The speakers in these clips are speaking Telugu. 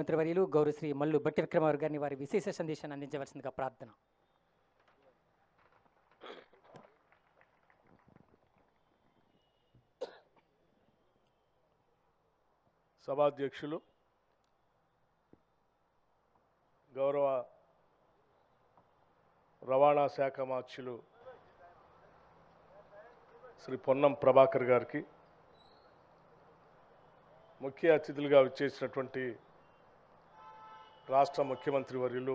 మంత్రివర్యులు గౌరవశ్రీ మల్లు బట్టి విక్రమారు గారిని వారి విశేష సందేశాన్ని అందించవలసిందిగా ప్రార్థన. సభాధ్యక్షులు గౌరవ రవాణా శాఖ మార్చులు శ్రీ పొన్నం ప్రభాకర్ గారికి ముఖ్య అతిథులుగా విచ్చేసినటువంటి రాష్ట్ర ముఖ్యమంత్రి వర్యులు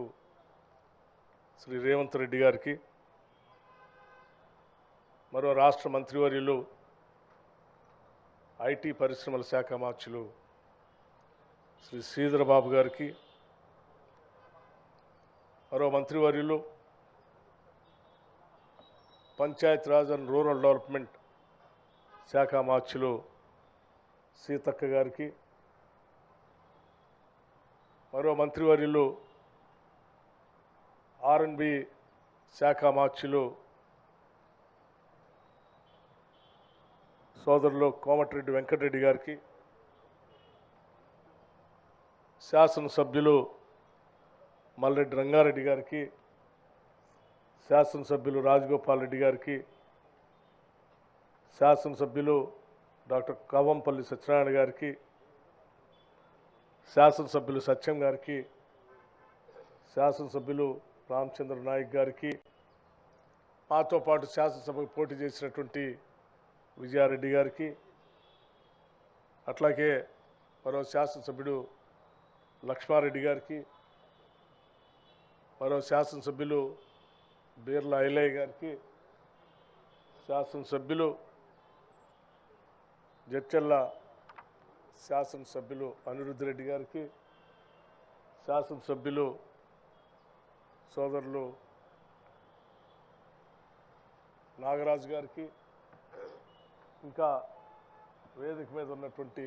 శ్రీ రేవంత్ రెడ్డి గారికి మరో రాష్ట్ర మంత్రివర్యులు ఐటీ పరిశ్రమల శాఖ మార్చులు శ్రీ శ్రీధరబాబు గారికి మరో మంత్రివర్యులు Panchayat Raj and rural development శాఖ మార్చులు సీతక్క గారికి మరో మంత్రివర్యులు ఆర్ఎన్బి శాఖ మార్చులు సోదరులు కోమటిరెడ్డి వెంకటరెడ్డి గారికి శాసనసభ్యులు మల్లెడ్డి రంగారెడ్డి గారికి శాసనసభ్యులు రాజగోపాల్ రెడ్డి గారికి శాసనసభ్యులు డాక్టర్ కవంపల్లి సత్యనారాయణ గారికి శాసనసభ్యులు సత్యం గారికి శాసనసభ్యులు రామచంద్ర నాయక్ గారికి మాతో పాటు శాసనసభకు పోటీ చేసినటువంటి విజయారెడ్డి గారికి అట్లాగే మరో శాసనసభ్యుడు లక్ష్మారెడ్డి గారికి మరో శాసనసభ్యులు బీర్లా ఐలయ్య గారికి శాసనసభ్యులు జడ్చెల్ల శాసనసభ్యులు అనిరుద్ధ్ రెడ్డి గారికి శాసనసభ్యులు సోదరులు నాగరాజు గారికి ఇంకా వేదిక మీద ఉన్నటువంటి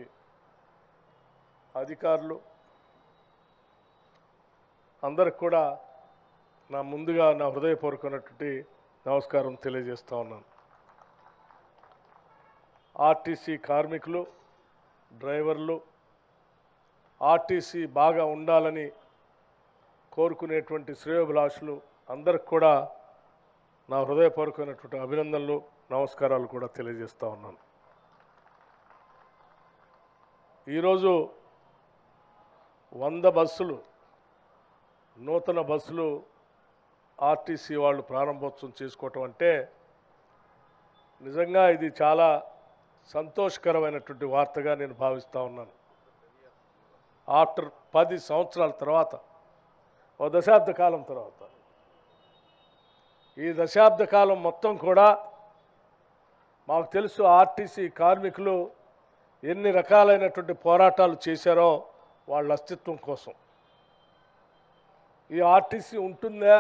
అధికారులు అందరికి కూడా నా ముందుగా నా హృదయపూర్వకమైనటువంటి నమస్కారం తెలియజేస్తా ఉన్నాను. ఆర్టీసీ కార్మికులు డ్రైవర్లు ఆర్టీసీ బాగా ఉండాలని కోరుకునేటువంటి శ్రేయోభిలాషులు అందరికి కూడా నా హృదయపూర్వకమైనటువంటి అభినందనలు నమస్కారాలు కూడా తెలియజేస్తూ ఉన్నాను. ఈరోజు వంద బస్సులు నూతన బస్సులు ఆర్టీసీ వాళ్ళు ప్రారంభోత్సవం చేసుకోవటం అంటే నిజంగా ఇది చాలా సంతోషకరమైనటువంటి వార్తగా నేను భావిస్తూ ఉన్నాను. ఆఫ్టర్ పది సంవత్సరాల తర్వాత ఓ దశాబ్ద కాలం తర్వాత ఈ దశాబ్ద కాలం మొత్తం కూడా మాకు తెలుసు ఆర్టీసీ కార్మికులు ఎన్ని రకాలైనటువంటి పోరాటాలు చేశారో వాళ్ళ అస్తిత్వం కోసం. ఈ ఆర్టీసీ ఉంటుందా?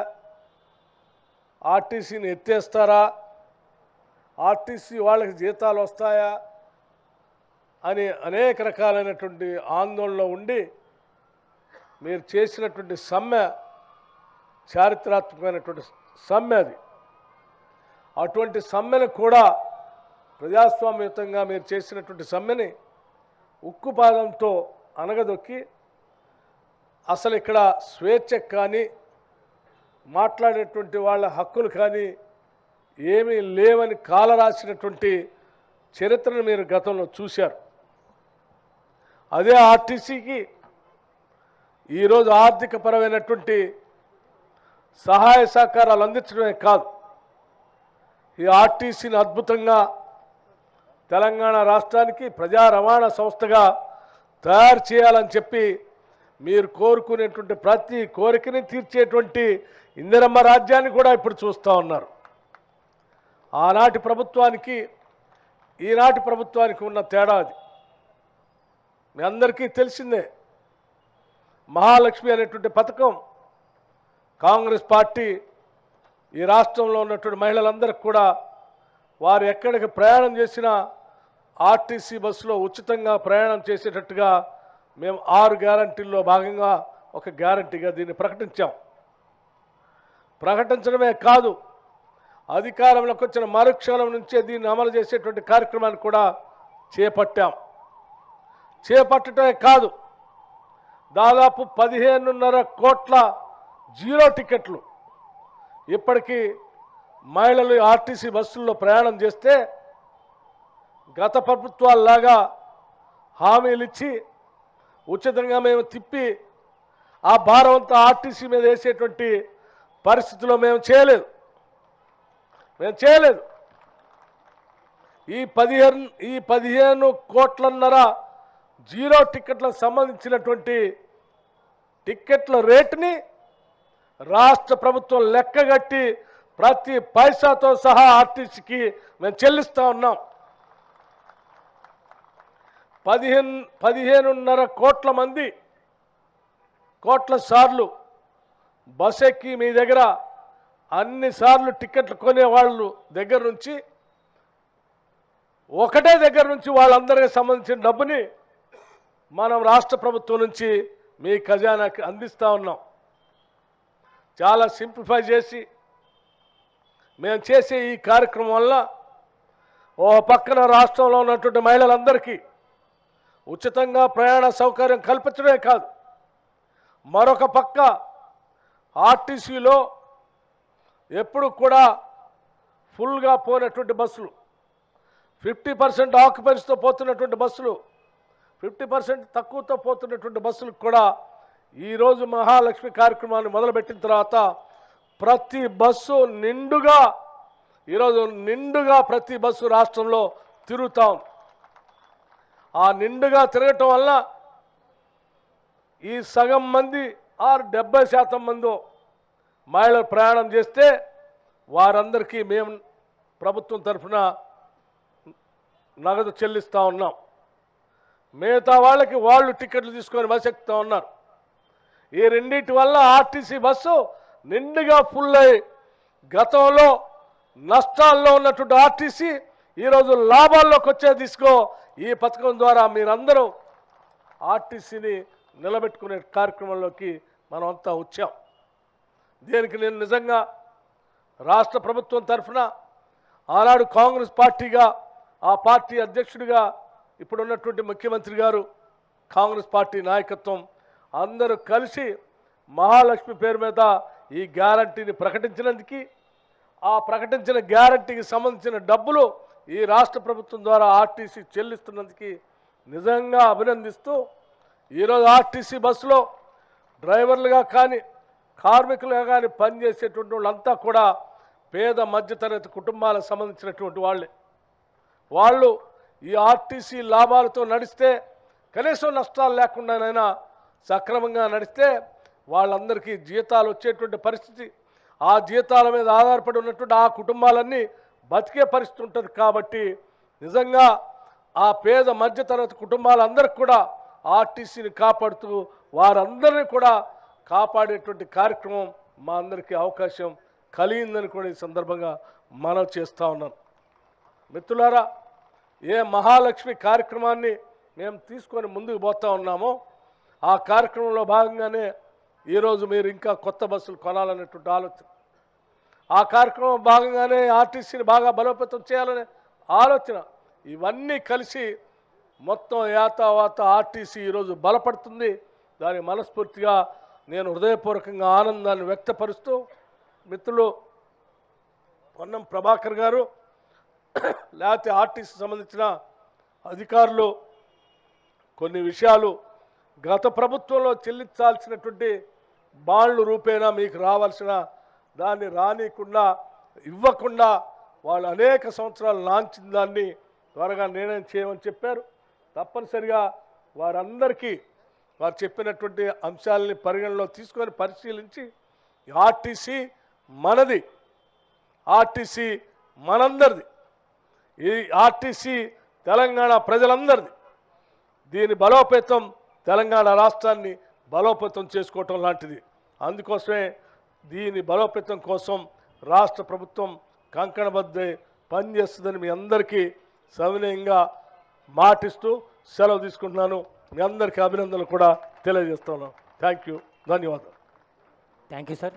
ఆర్టీసీని ఎత్తేస్తారా? ఆర్టీసీ వాళ్ళకి జీతాలు వస్తాయా అని అనేక రకాలైనటువంటి ఆందోళనలో ఉండి మీరు చేసినటువంటి సమ్మె చారిత్రాత్మకమైనటువంటి సమ్మె అది. అటువంటి సమ్మెను కూడా ప్రజాస్వామ్యుతంగా మీరు చేసినటువంటి సమ్మెని ఉక్కుపాదంతో అనగదొక్కి అసలు ఇక్కడ స్వేచ్ఛ కానీ మాట్లాడేటువంటి వాళ్ళ హక్కులు కానీ ఏమీ లేవని కాలరాసినటువంటి చరిత్రను మీరు గతంలో చూశారు. అదే ఆర్టీసీకి ఈరోజు ఆర్థిక పరమైనటువంటి సహాయ సహకారాలు అందించడమే కాదు. ఈ ఆర్టీసీని అద్భుతంగా తెలంగాణ రాష్ట్రానికి ప్రజా రవాణా సంస్థగా తయారు చేయాలని చెప్పి మీరు కోరుకునేటువంటి ప్రతి కోరికని తీర్చేటువంటి ఇందిరమ్మ రాజ్యాన్ని కూడా ఇప్పుడు చూస్తూ ఉన్నారు. ఆనాటి ప్రభుత్వానికి ఈనాటి ప్రభుత్వానికి ఉన్న తేడా అది. మీ అందరికీ తెలిసిందే మహాలక్ష్మి అనేటువంటి పథకం కాంగ్రెస్ పార్టీ ఈ రాష్ట్రంలో ఉన్నటువంటి మహిళలందరికీ కూడా వారు ఎక్కడికి ప్రయాణం చేసినా ఆర్టీసీ బస్సులో ఉచితంగా ప్రయాణం చేసేటట్టుగా మేము ఆరు గ్యారంటీల్లో భాగంగా ఒక గ్యారంటీగా దీన్ని ప్రకటించాం. ప్రకటించడమే కాదు అధికారంలోకి వచ్చిన మరుక్షణం నుంచే దీన్ని అమలు చేసేటువంటి కార్యక్రమాన్ని కూడా చేపట్టాం. చేపట్టడమే కాదు దాదాపు పదిహేనున్నర కోట్ల జీరో టికెట్లు ఇప్పటికీ మహిళలు ఆర్టీసీ బస్సుల్లో ప్రయాణం చేస్తే గత ప్రభుత్వాల్లాగా హామీలు ఇచ్చి ఉచితంగా మేము తిప్పి ఆ భారం అంతా ఆర్టీసీ మీద వేసేటువంటి పరిస్థితిలో మేము చేయలేదు. మేము చేయలేదు. ఈ పదిహేను ఈ పదిహేను కోట్లన్నర జీరో టికెట్లకు సంబంధించినటువంటి టిక్కెట్ల రేటుని రాష్ట్ర ప్రభుత్వం లెక్కగట్టి ప్రతి పైసాతో సహా ఆర్టీసీకి మేము చెల్లిస్తూ ఉన్నాం. పదిహేను పదిహేనున్నర కోట్ల మంది కోట్ల సార్లు బస్ ఎక్కి మీ దగ్గర అన్ని సార్లు టికెట్లు కొనే వాళ్ళు దగ్గర నుంచి ఒకటే దగ్గర నుంచి వాళ్ళందరికీ సంబంధించిన డబ్బుని మనం రాష్ట్ర ప్రభుత్వం నుంచి మీ ఖజానాకి అందిస్తూ ఉన్నాం. చాలా సింప్లిఫై చేసి మేము చేసే ఈ కార్యక్రమం వల్ల ఓ పక్కన రాష్ట్రంలో ఉన్నటువంటి మహిళలందరికీ ఉచితంగా ప్రయాణ సౌకర్యం కల్పించడమే కాదు మరొక పక్క ఆర్టీసీలో ఎప్పుడు కూడా ఫుల్గా పోయినటువంటి బస్సులు. ఫిఫ్టీ పర్సెంట్ ఆక్యుపెన్స్తో పోతున్నటువంటి బస్సులు ఫిఫ్టీ పర్సెంట్ తక్కువతో పోతున్నటువంటి బస్సులకు కూడా ఈరోజు మహాలక్ష్మి కార్యక్రమాన్ని మొదలుపెట్టిన తర్వాత ప్రతి బస్సు నిండుగా ఈరోజు నిండుగా ప్రతి బస్సు రాష్ట్రంలో తిరుగుతాం. ఆ నిండుగా తిరగటం వల్ల ఈ సగం మంది ఆరు డెబ్బై శాతం మందో మహిళలు ప్రయాణం చేస్తే వారందరికీ మేము ప్రభుత్వం తరఫున నగదు చెల్లిస్తూ ఉన్నాం. మిగతా వాళ్ళకి వాళ్ళు టికెట్లు తీసుకొని బస్సు ఎక్కుతూ ఉన్నారు. ఈ రెండింటి వల్ల ఆర్టీసీ బస్సు నిండుగా ఫుల్ అయ్యి గతంలో నష్టాల్లో ఉన్నటువంటి ఆర్టీసీ ఈరోజు లాభాల్లోకి వచ్చే తీసుకో ఈ పథకం ద్వారా మీరందరూ ఆర్టీసీని నిలబెట్టుకునే కార్యక్రమంలోకి మనం అంతా వచ్చాం. దీనికి నేను నిజంగా రాష్ట్ర ప్రభుత్వం తరఫున ఆనాడు కాంగ్రెస్ పార్టీగా ఆ పార్టీ అధ్యక్షుడిగా ఇప్పుడున్నటువంటి ముఖ్యమంత్రి గారు కాంగ్రెస్ పార్టీ నాయకత్వం అందరూ కలిసి మహాలక్ష్మి పేరు మీద ఈ గ్యారంటీని ప్రకటించినందుకు ఆ ప్రకటించిన గ్యారంటీకి సంబంధించిన డబ్బులు ఈ రాష్ట్ర ప్రభుత్వం ద్వారా ఆర్టీసీ చెల్లిస్తున్నందుకు నిజంగా అభినందిస్తూ ఈరోజు ఆర్టీసీ బస్సులో డ్రైవర్లుగా కానీ కార్మికులుగా కానీ పనిచేసేటువంటి వాళ్ళంతా కూడా పేద మధ్యతరగతి కుటుంబాలకు సంబంధించినటువంటి వాళ్ళే. వాళ్ళు ఈ ఆర్టీసీ లాభాలతో నడిస్తే కనీసం నష్టాలు లేకుండానైనా సక్రమంగా నడిస్తే వాళ్ళందరికీ జీతాలు వచ్చేటువంటి పరిస్థితి. ఆ జీతాల మీద ఆధారపడి ఉన్నటువంటి ఆ కుటుంబాలన్నీ బతికే పరిస్థితి ఉంటుంది కాబట్టి నిజంగా ఆ పేద మధ్యతరగతి కుటుంబాలందరికీ కూడా ఆర్టీసీని కాపాడుతూ వారందరినీ కూడా కాపాడేటువంటి కార్యక్రమం మా అందరికీ అవకాశం కలిగిందని కూడా ఈ సందర్భంగా మనం చేస్తూ ఉన్నాను మిత్రులారా ఏ మహాలక్ష్మి కార్యక్రమాన్ని మేము తీసుకొని ముందుకు పోతా ఉన్నామో ఆ కార్యక్రమంలో భాగంగానే ఈరోజు మీరు ఇంకా కొత్త బస్సులు కొనాలనేటువంటి ఆలోచన. ఆ కార్యక్రమం భాగంగానే ఆర్టీసీని బాగా బలోపేతం చేయాలనే ఆలోచన. ఇవన్నీ కలిసి మొత్తం యాతావాత ఆర్టీసీ ఈరోజు బలపడుతుంది. దాని మనస్ఫూర్తిగా నేను హృదయపూర్వకంగా ఆనందాన్ని వ్యక్తపరుస్తూ మిత్రులు పొన్నం ప్రభాకర్ గారు లేకపోతే ఆర్టీసీ సంబంధించిన అధికారులు కొన్ని విషయాలు గత ప్రభుత్వంలో చెల్లించాల్సినటువంటి బాండ్లు రూపేణా మీకు రావాల్సిన దాన్ని రానియకుండా ఇవ్వకుండా వాళ్ళు అనేక సంవత్సరాలు లాంచిన దాన్ని త్వరగా నిర్ణయం చేయమని చెప్పారు. తప్పనిసరిగా వారందరికీ వారు చెప్పినటువంటి అంశాలని పరిగణలో తీసుకొని పరిశీలించి ఆర్టీసీ మనది. ఆర్టీసీ మనందరిది. ఈ ఆర్టీసీ తెలంగాణ ప్రజలందరిది. దీని బలోపేతం తెలంగాణ రాష్ట్రాన్ని బలోపేతం చేసుకోవటం లాంటిది. అందుకోసమే దీని బలోపేతం కోసం రాష్ట్ర ప్రభుత్వం కంకణబద్దే పనిచేస్తుందని మీ అందరికీ సవినయంగా మాటిస్తూ సెలవు తీసుకుంటున్నాను. మీ అందరికీ అభినందనలు కూడా తెలియజేస్తున్నాను. థ్యాంక్ యూ ధన్యవాదాలు. Thank you sir